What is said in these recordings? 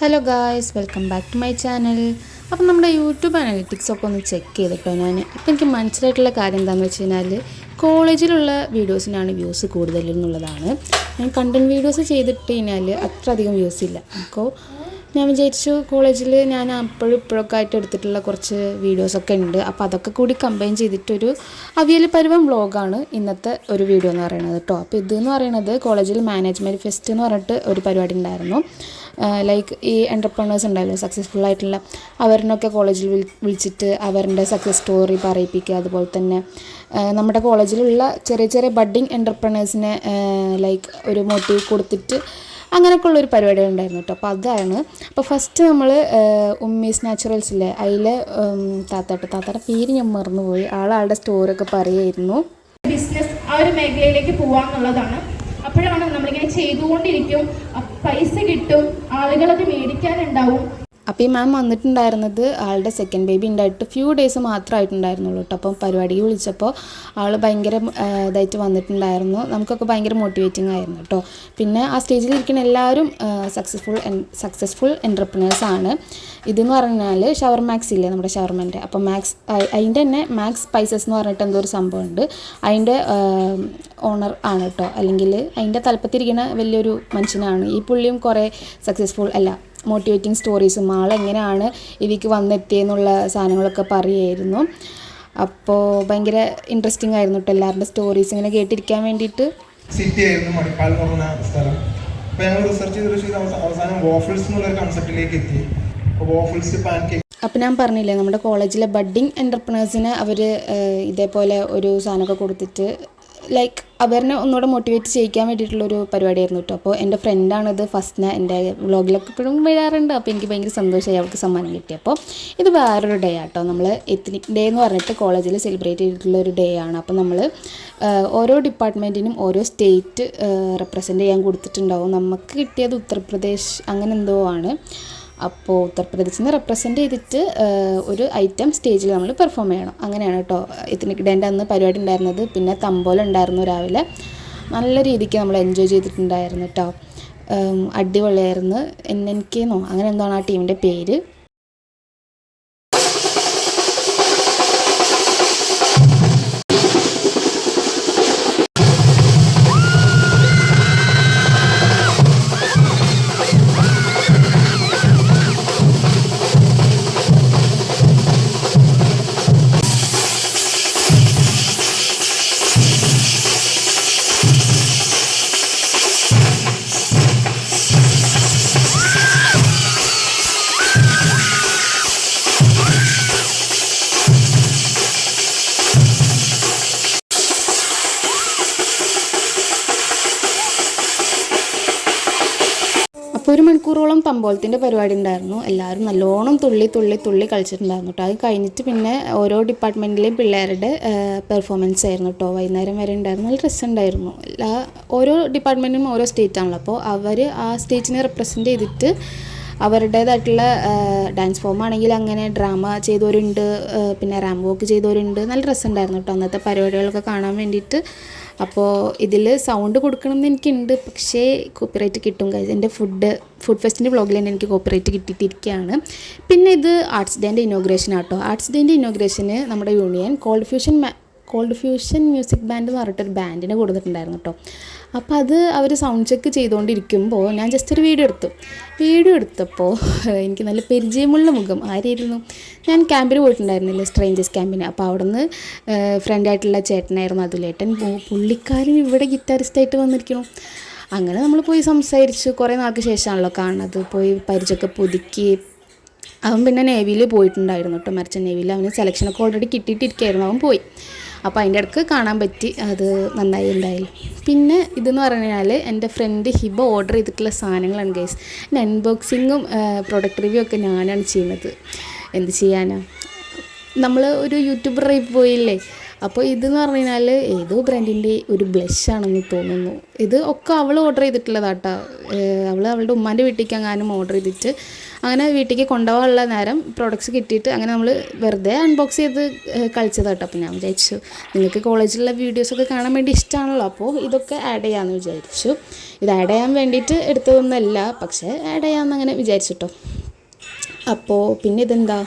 Hello guys welcome back to my channel അപ്പം നമ്മുടെ YouTube analytics ഒക്കെ ഒന്ന് ചെക്ക് ചെയ്തിട്ടോ ഞാൻ ഇപ്പം എനിക്ക് മനസ്സിലായിട്ടുള്ള കാര്യം എന്താണെന്ന് വെച്ച് കഴിഞ്ഞാൽ കോളേജിലുള്ള വീഡിയോസിനാണ് വ്യൂസ് കൂടുതൽ എന്നുള്ളതാണ്. ഞാൻ കണ്ടന്റ് വീഡിയോസ് ചെയ്തിട്ട് കഴിഞ്ഞാൽ അത്ര അധികം വ്യൂസ് ഇല്ല. അപ്പോൾ ഞാൻ വിചാരിച്ചു കോളേജിൽ ഞാൻ അപ്പോഴും ഇപ്പോഴൊക്കെ ആയിട്ട് എടുത്തിട്ടുള്ള കുറച്ച് വീഡിയോസൊക്കെ ഉണ്ട്. അപ്പോൾ അതൊക്കെ കൂടി കമ്പൈൻ ചെയ്തിട്ടൊരു അവിയൽ പരുവം വ്ളോഗാണ് ഇന്നത്തെ ഒരു വീഡിയോ എന്ന് പറയുന്നത് കേട്ടോ അപ്പോൾ ഇതെന്ന് പറയുന്നത് കോളേജിൽ മാനേജ്മെന്റ് ഫെസ്റ്റ് എന്ന് പറഞ്ഞിട്ട് ഒരു പരിപാടി ഉണ്ടായിരുന്നു. ലൈക്ക് ഈ എന്റർപ്രണേഴ്സ് ഉണ്ടല്ലോ സക്സസ്ഫുൾ ആയിട്ടുള്ള അവരിനൊക്കെ കോളേജിൽ വിളി വിളിച്ചിട്ട് അവരുടെ സക്സസ് സ്റ്റോറി പറയിപ്പിക്കുക അതുപോലെ തന്നെ നമ്മുടെ കോളേജിലുള്ള ചെറിയ ചെറിയ ബഡ്ഡിങ് എന്റർപ്രണേഴ്സിനെ ലൈക്ക് ഒരു മോട്ടീവ് കൊടുത്തിട്ട് അങ്ങനെയൊക്കെ ഉള്ളൊരു പരിപാടി ഉണ്ടായിരുന്നു കേട്ടോ. അപ്പോൾ അതാണ്. അപ്പോൾ ഫസ്റ്റ് നമ്മൾ ഉമ്മീസ് നാച്ചുറൽസ് ഇല്ലേ? അതിലെ താത്താട്ട്. താത്താടെ പേര് ഞാൻ മറന്നുപോയി. ആളാളുടെ സ്റ്റോറൊക്കെ പറയുമായിരുന്നു ബിസിനസ് ആ ഒരു മേഖലയിലേക്ക് പോവാന്നുള്ളതാണ്. അപ്പോഴാണ് നമ്മളിങ്ങനെ ചെയ്തുകൊണ്ടിരിക്കും. പൈസ കിട്ടും. ആളുകളത് മേടിക്കാനുണ്ടാവും. അപ്പോൾ ഈ മാം വന്നിട്ടുണ്ടായിരുന്നത് ആളുടെ സെക്കൻഡ് ബേബി ഉണ്ടായിട്ട് ഫ്യൂ ഡേയ്സ് മാത്രമായിട്ടുണ്ടായിരുന്നുള്ളൂ കേട്ടോ അപ്പം പരിപാടിക്ക് വിളിച്ചപ്പോൾ ആൾ ഭയങ്കര ഇതായിട്ട് വന്നിട്ടുണ്ടായിരുന്നു. നമുക്കൊക്കെ ഭയങ്കര മോട്ടിവേറ്റിംഗ് ആയിരുന്നു കേട്ടോ പിന്നെ ആ സ്റ്റേജിൽ ഇരിക്കുന്ന എല്ലാവരും സക്സസ്ഫുൾ സക്സസ്ഫുൾ എന്റർപ്രണേഴ്സ് ആണ്. ഇതെന്ന് പറഞ്ഞാൽ ഷവർ മാക്സ് ഇല്ലേ നമ്മുടെ ഷവർമന്റെ? അപ്പോൾ മാക്സ് അതിന്റെ തന്നെ മാക്സ് സ്പൈസസ് എന്ന് പറഞ്ഞിട്ട് എന്തോ ഒരു സംഭവമുണ്ട്. അതിന്റെ ഓണർ ആണ് കേട്ടോ അല്ലെങ്കിൽ അതിന്റെ തലപ്പത്തിരിക്കുന്ന വലിയൊരു മനുഷ്യനാണ്. ഈ പുള്ളിയും കുറേ സക്സസ്ഫുൾ അല്ല മോട്ടിവേറ്റിംഗ് സ്റ്റോറീസും ആളെങ്ങനെയാണ് ഇതിലേക്ക് വന്നെത്തിയെന്നുള്ള സാധനങ്ങളൊക്കെ പറയുമായിരുന്നു അപ്പോൾ ഭയങ്കര ഇൻട്രസ്റ്റിംഗ് ആയിരുന്നു കേട്ടോ എല്ലാവരുടെ സ്റ്റോറീസ് ഇങ്ങനെ കേട്ടിരിക്കാൻ വേണ്ടിയിട്ട്. സിറ്റി ആയിരുന്നു മണിപ്പാൽ എന്ന് പറഞ്ഞ സ്ഥലം. അപ്പോൾ ഞങ്ങൾ റിസർച്ച് ചെയ്ത് അവസാനം വോഫിൾസ് എന്നുള്ള കൺസെപ്റ്റിലേക്ക് എത്തി. അപ്പോൾ വാഫിൾസ് പാൻ കേക്ക് അപ്പം ഞാൻ പറഞ്ഞില്ലേ നമ്മുടെ കോളേജിലെ ബഡ്ഡിങ് എന്റർപ്രണേഴ്സിന് അവർ ഇതേപോലെ ഒരു സാധനമൊക്കെ കൊടുത്തിട്ട് ലൈക്ക് അവരെ ഒന്നുകൂടെ മോട്ടിവേറ്റ് ചെയ്യിക്കാൻ വേണ്ടിയിട്ടുള്ളൊരു പരിപാടിയായിരുന്നു കേട്ടോ അപ്പോൾ എന്റെ ഫ്രണ്ടാണിത് ഫസ്റ്റ് എന്റെ വ്ളോഗിലൊക്കെ ഇപ്പോഴും വരാറുണ്ട്. അപ്പോൾ എനിക്ക് ഭയങ്കര സന്തോഷമായി അവൾക്ക് സമ്മാനം കിട്ടിയപ്പോൾ ഇത് വേറൊരു ഡേ ആട്ടോ. നമ്മൾ എത്തിനിക് ഡേ എന്ന് പറഞ്ഞിട്ട് കോളേജിൽ സെലിബ്രേറ്റ് ചെയ്തിട്ടുള്ള ഒരു ഡേ ആണ്. അപ്പോൾ നമ്മൾ ഓരോ ഡിപ്പാർട്ട്മെന്റിനും ഓരോ സ്റ്റേറ്റ് റെപ്രസെന്റ് ചെയ്യാൻ കൊടുത്തിട്ടുണ്ടാവും. നമുക്ക് കിട്ടിയത് ഉത്തർപ്രദേശ് അങ്ങനെ എന്തോ ആണ്. അപ്പോൾ ഉത്തർപ്രദേശിനെ റെപ്രസെന്റ് ചെയ്തിട്ട് ഒരു ഐറ്റം സ്റ്റേജിൽ നമ്മൾ പെർഫോം ചെയ്യണം. അങ്ങനെയാണ് കേട്ടോ. എത്നിക് ഡേന്റെ അന്ന് പരിപാടി ഉണ്ടായിരുന്നത്. പിന്നെ തമ്പോല ഉണ്ടായിരുന്നു രാവിലെ. നല്ല രീതിക്ക് നമ്മൾ എൻജോയ് ചെയ്തിട്ടുണ്ടായിരുന്നു കേട്ടോ. അടിപൊളിയായിരുന്നു. എൻ എൻ കെ കെന്നോ അങ്ങനെ എന്താണ് ആ ടീമിന്റെ പേര്. മണിക്കൂറോളം തമ്പോളത്തിന്റെ പരിപാടി ഉണ്ടായിരുന്നു. എല്ലാവരും നല്ലോണം തുള്ളി തുള്ളി തുള്ളി കളിച്ചിട്ടുണ്ടായിരുന്നു കേട്ടോ. അത് കഴിഞ്ഞിട്ട് പിന്നെ ഓരോ ഡിപ്പാർട്ട്മെന്റിലെയും പിള്ളേരുടെ പെർഫോമൻസ് ആയിരുന്നു കേട്ടോ. വൈകുന്നേരം വരെ ഉണ്ടായിരുന്നു. നല്ല രസമുണ്ടായിരുന്നു എല്ലാ ഓരോ ഡിപ്പാർട്ട്മെന്റിനും ഓരോ സ്റ്റേറ്റ് ആണല്ലോ. അപ്പോൾ അവർ ആ സ്റ്റേറ്റിനെ റെപ്രസെന്റ് ചെയ്തിട്ട് അവരുടേതായിട്ടുള്ള ഡാൻസ് ഫോം ആണെങ്കിൽ അങ്ങനെ ഡ്രാമ ചെയ്തവരുണ്ട് പിന്നെ റാം വോക്ക് ചെയ്തവരുണ്ട്. നല്ല രസമുണ്ടായിരുന്നു കേട്ടോ അന്നത്തെ പരിപാടികളൊക്കെ കാണാൻ വേണ്ടിയിട്ട്. അപ്പോൾ ഇതിൽ സൗണ്ട് കൊടുക്കണം എന്ന് എനിക്കുണ്ട്. പക്ഷേ കോപ്പിറൈറ്റ് കിട്ടും guys. എന്റെ ഫുഡ് ഫുഡ് ഫെസ്റ്റിന്റെ വ്ളോഗിൽ തന്നെ എനിക്ക് കോപ്പിറൈറ്റ് കിട്ടിയിട്ടിരിക്കുകയാണ്. പിന്നെ ഇത് ആർട്സ് ഡേന്റെ ഇനോഗ്രേഷൻ ആട്ടോ ആർട്സ് ഡേന്റെ ഇനോഗ്രേഷന് നമ്മുടെ union cold fusion cold fusion music band എന്ന് പറഞ്ഞിട്ടൊരു ബാൻഡിനെ കൊടുത്തിട്ടുണ്ടായിരുന്നു കേട്ടോ അപ്പോൾ അത് അവർ സൗണ്ട് ചെക്ക് ചെയ്തുകൊണ്ടിരിക്കുമ്പോൾ ഞാൻ ജസ്റ്റ് ഒരു വീഡിയോ എടുത്തു. വീഡിയോ എടുത്തപ്പോൾ എനിക്ക് നല്ല പരിചയമുള്ള മുഖം ആരായിരുന്നു? ഞാൻ ക്യാമ്പിന് പോയിട്ടുണ്ടായിരുന്നില്ല സ്ട്രേഞ്ചേഴ്സ് ക്യാമ്പിന് അപ്പോൾ അവിടെ നിന്ന് ഫ്രണ്ടായിട്ടുള്ള ചേട്ടനായിരുന്നു അതുലേട്ടൻ. പുള്ളിക്കാരൻ ഇവിടെ ഗിറ്റാറിസ്റ്റായിട്ട് വന്നിരിക്കണം അങ്ങനെ നമ്മൾ പോയി സംസാരിച്ചു. കുറേ നാൾക്ക് ശേഷമാണല്ലോ കാണുന്നത്. പോയി പരിചയമൊക്കെ പുതുക്കി. അവൻ പിന്നെ നേവിയിൽ പോയിട്ടുണ്ടായിരുന്നു കേട്ടോ മരിച്ച നേവിയിൽ അവന് സെലക്ഷനൊക്കെ ഓൾറെഡി കിട്ടിയിട്ടിരിക്കുകയായിരുന്നു അവൻ പോയി. അപ്പോൾ അതിന്റെ ഇടയ്ക്ക് കാണാൻ പറ്റി അത് നന്നായി ഉണ്ടായി പിന്നെ ഇതെന്ന് പറഞ്ഞാൽ എന്റെ ഫ്രണ്ട് ഹിബ ഓർഡർ ചെയ്തിട്ടുള്ള സാധനങ്ങളാണ് ഗൈസ് പിന്നെ അൺബോക്സിങ്ങും പ്രൊഡക്റ്റ് റിവ്യൂ ഒക്കെ ഞാനാണ് ചെയ്യുന്നത്. എന്ത് ചെയ്യാനാണ് നമ്മൾ ഒരു യൂട്യൂബറായി പോയില്ലേ? അപ്പോൾ ഇതെന്ന് പറഞ്ഞു കഴിഞ്ഞാൽ ഏതോ ബ്രാൻഡിന്റെ ഒരു ബ്ലഷ് ആണെന്ന് തോന്നുന്നു. ഇത് ഒക്കെ അവൾ ഓർഡർ ചെയ്തിട്ടുള്ളതാട്ടോ. അവൾ അവളുടെ ഉമ്മാന്റെ വീട്ടിലേക്ക് അങ്ങാനും ഓർഡർ ചെയ്തിട്ട് അങ്ങനെ വീട്ടിലേക്ക് കൊണ്ടുപോകാനുള്ള നേരം പ്രോഡക്റ്റ്സ് കിട്ടിയിട്ട് അങ്ങനെ നമ്മൾ വെറുതെ അൺബോക്സ് ചെയ്ത് കളിച്ചതാട്ടോ. അപ്പോൾ ഞാൻ വിചാരിച്ചു നിങ്ങൾക്ക് കോളേജിലുള്ള വീഡിയോസൊക്കെ കാണാൻ വേണ്ടി ഇഷ്ടമാണല്ലോ അപ്പോൾ ഇതൊക്കെ ആഡ് ചെയ്യാമെന്ന് വിചാരിച്ചു. ഇത് ആഡ് ചെയ്യാൻ വേണ്ടിയിട്ട് എടുത്തതൊന്നുമല്ല പക്ഷേ ആഡ് ചെയ്യാമെന്ന് അങ്ങനെ വിചാരിച്ചിട്ടോ. അപ്പോൾ പിന്നെ ഇതെന്താ?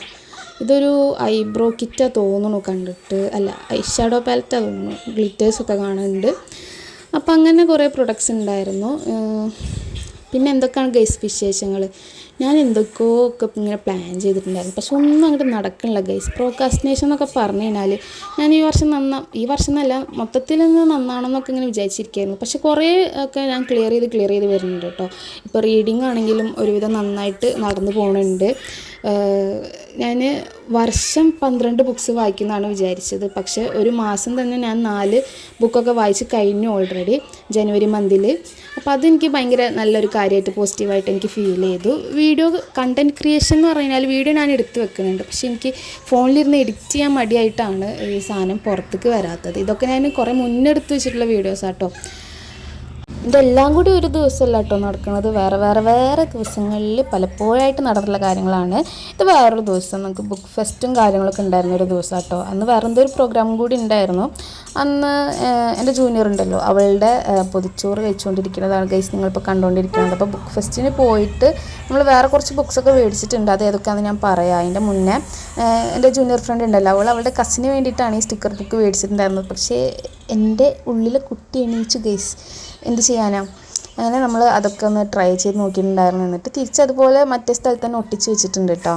ഇതൊരു ഐബ്രോ കിറ്റാണ് തോന്നുന്നു കണ്ടിട്ട്. അല്ല ഐ ഷാഡോ പാലറ്റാ തോന്നുന്നു ഗ്ലിറ്റേഴ്സൊക്കെ കാണുന്നുണ്ട് അപ്പോൾ അങ്ങനെ കുറേ പ്രൊഡക്ട്സ് ഉണ്ടായിരുന്നു പിന്നെ എന്തൊക്കെയാണ് ഗൈസ് വിശേഷങ്ങൾ ഞാൻ എന്തൊക്കെയോ ഒക്കെ ഇങ്ങനെ പ്ലാൻ ചെയ്തിട്ടുണ്ടായിരുന്നു. പക്ഷെ ഒന്നും അങ്ങോട്ട് നടക്കണില്ല ഗൈസ് പ്രോക്കാസ്റ്റിനേഷൻ എന്നൊക്കെ പറഞ്ഞു കഴിഞ്ഞാൽ ഞാൻ ഈ വർഷം നന്നാ ഈ വർഷം എന്നല്ല മൊത്തത്തിൽ നിന്ന് നന്നാണെന്നൊക്കെ ഇങ്ങനെ വിചാരിച്ചിരിക്കുകയായിരുന്നു പക്ഷെ കുറേ ഒക്കെ ഞാൻ ക്ലിയർ ചെയ്ത് ക്ലിയർ ചെയ്ത് വരുന്നുണ്ട് കേട്ടോ. ഇപ്പോൾ റീഡിംഗ് ആണെങ്കിലും ഒരുവിധം നന്നായിട്ട് നടന്നു പോകുന്നുണ്ട് ഞാൻ വർഷം പന്ത്രണ്ട് ബുക്സ് വായിക്കുന്നതാണ് വിചാരിച്ചത്. പക്ഷേ ഒരു മാസം തന്നെ ഞാൻ നാല് ബുക്കൊക്കെ വായിച്ച് കഴിഞ്ഞു ഓൾറെഡി ജനുവരി മന്തിൽ അപ്പോൾ അതെനിക്ക് ഭയങ്കര നല്ലൊരു കാര്യമായിട്ട് പോസിറ്റീവായിട്ട് എനിക്ക് ഫീൽ ചെയ്തു. വീഡിയോ കണ്ടന്റ് ക്രിയേഷൻ എന്ന് പറഞ്ഞാൽ വീഡിയോ ഞാൻ എടുത്ത് വെക്കുന്നുണ്ട്. പക്ഷേ എനിക്ക് ഫോണിലിരുന്ന് എഡിറ്റ് ചെയ്യാൻ മടിയായിട്ടാണ് ഈ സാധനം പുറത്തേക്ക് വരാത്തത്. ഇതൊക്കെ ഞാൻ കുറേ മുന്നെടുത്ത് വെച്ചിട്ടുള്ള വീഡിയോസ് ആട്ടോ. ഇതെല്ലാം കൂടി ഒരു ദിവസമല്ല കേട്ടോ നടക്കുന്നത്. വേറെ വേറെ വേറെ ദിവസങ്ങളിൽ പലപ്പോഴായിട്ട് നടന്നിട്ടുള്ള കാര്യങ്ങളാണ്. ഇത് വേറൊരു ദിവസം. നമുക്ക് ബുക്ക് ഫെസ്റ്റും കാര്യങ്ങളൊക്കെ ഉണ്ടായിരുന്ന ഒരു ദിവസം കേട്ടോ. അന്ന് വേറെ എന്തോ ഒരു പ്രോഗ്രാം കൂടി ഉണ്ടായിരുന്നു. അന്ന് എന്റെ ജൂനിയർ ഉണ്ടല്ലോ. അവളുടെ പൊതിച്ചോറ് കഴിച്ചുകൊണ്ടിരിക്കുന്നതാണ്. ഗൈസ് നിങ്ങളിപ്പോൾ കണ്ടുകൊണ്ടിരിക്കുന്നത് അപ്പോൾ ബുക്ക് ഫെസ്റ്റിന് പോയിട്ട് നമ്മൾ വേറെ കുറച്ച് ബുക്സൊക്കെ മേടിച്ചിട്ടുണ്ട്. അത് ഏതൊക്കെയാണെന്ന് ഞാൻ പറയാം. അതിന്റെ മുന്നേ എന്റെ ജൂനിയർ ഫ്രണ്ട് ഉണ്ടല്ലോ. അവൾ അവളുടെ കസിന് വേണ്ടിയിട്ടാണ് ഈ സ്റ്റിക്കർ ബുക്ക് മേടിച്ചിട്ടുണ്ടായിരുന്നത്. പക്ഷേ എന്റെ ഉള്ളിലെ കുട്ടി എണീച്ചു ഗൈസ് എന്ത് ചെയ്യാനാ? അങ്ങനെ നമ്മൾ അതൊക്കെ ഒന്ന് ട്രൈ ചെയ്ത് നോക്കിയിട്ടുണ്ടായിരുന്നു. എന്നിട്ട് തിരിച്ചതുപോലെ മറ്റേ സ്ഥലത്ത് തന്നെ ഒട്ടിച്ച് വെച്ചിട്ടുണ്ട് കേട്ടോ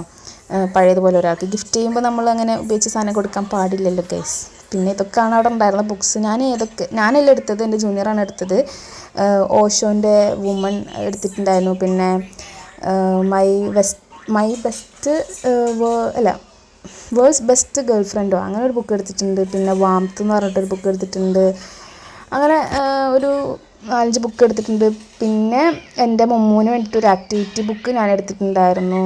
പഴയതുപോലെ ഒരാൾക്ക് ഗിഫ്റ്റ് ചെയ്യുമ്പോൾ നമ്മൾ അങ്ങനെ ഉപയോഗിച്ച് സാധനം കൊടുക്കാൻ പാടില്ലല്ലോ ഗൈസ് പിന്നെ ഇതൊക്കെയാണ് അവിടെ ഉണ്ടായിരുന്ന ബുക്സ് ഞാൻ ഏതൊക്കെ ഞാനല്ല എടുത്തത്? എന്റെ ജൂനിയറാണ് എടുത്തത്. ഓഷോന്റെ വുമൺ എടുത്തിട്ടുണ്ടായിരുന്നു. പിന്നെ മൈ വെസ്റ്റ് മൈ ബെസ്റ്റ് അല്ല വേൾഡ്സ് ബെസ്റ്റ് ഗേൾ ഫ്രണ്ടോ അങ്ങനെ ഒരു ബുക്ക് എടുത്തിട്ടുണ്ട്. പിന്നെ വാംത്ത് എന്ന് പറഞ്ഞിട്ടൊരു ബുക്ക് എടുത്തിട്ടുണ്ട്. അങ്ങനെ ഒരു നാലഞ്ച് ബുക്ക് എടുത്തിട്ടുണ്ട്. പിന്നെ എന്റെ മമ്മൂന് വേണ്ടിയിട്ട് ഒരു ആക്ടിവിറ്റി ബുക്ക് ഞാൻ എടുത്തിട്ടുണ്ടായിരുന്നു.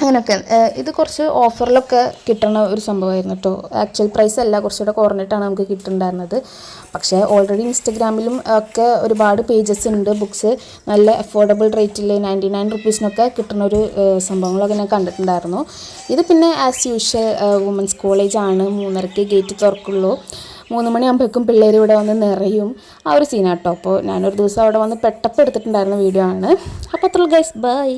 അങ്ങനെയൊക്കെ ഇത് കുറച്ച് ഓഫറിലൊക്കെ കിട്ടണ ഒരു സംഭവമായിരുന്നു കേട്ടോ ആക്ച്വൽ പ്രൈസ് അല്ല കുറച്ചുകൂടെ കുറഞ്ഞിട്ടാണ് നമുക്ക് കിട്ടുന്നുണ്ടായിരുന്നത്. പക്ഷേ ഓൾറെഡി ഇൻസ്റ്റഗ്രാമിലും ഒക്കെ ഒരുപാട് പേജസ് ഉണ്ട് ബുക്സ് നല്ല അഫോർഡബിൾ റേറ്റിൽ നയന്റി നയൻ റുപ്പീസിനൊക്കെ കിട്ടുന്ന ഒരു സംഭവങ്ങളൊക്കെ ഞാൻ കണ്ടിട്ടുണ്ടായിരുന്നു. ഇത് പിന്നെ ആസ് യൂഷ്വൽ വുമൻസ് കോളേജ് ആണ്. മൂന്നരക്ക് ഗേറ്റ് തുറക്കുള്ളൂ. മൂന്ന് മണിയാകുമ്പോഴേക്കും പിള്ളേർ ഇവിടെ വന്ന് നിറയും. ആ ഒരു സീനാട്ടോ അപ്പോൾ ഞാനൊരു ദിവസം അവിടെ വന്ന് പെട്ടപ്പെടുത്തിട്ടുണ്ടായിരുന്ന വീഡിയോ ആണ്. അപ്പോൾ അത്ര ഗൈസ് ബൈ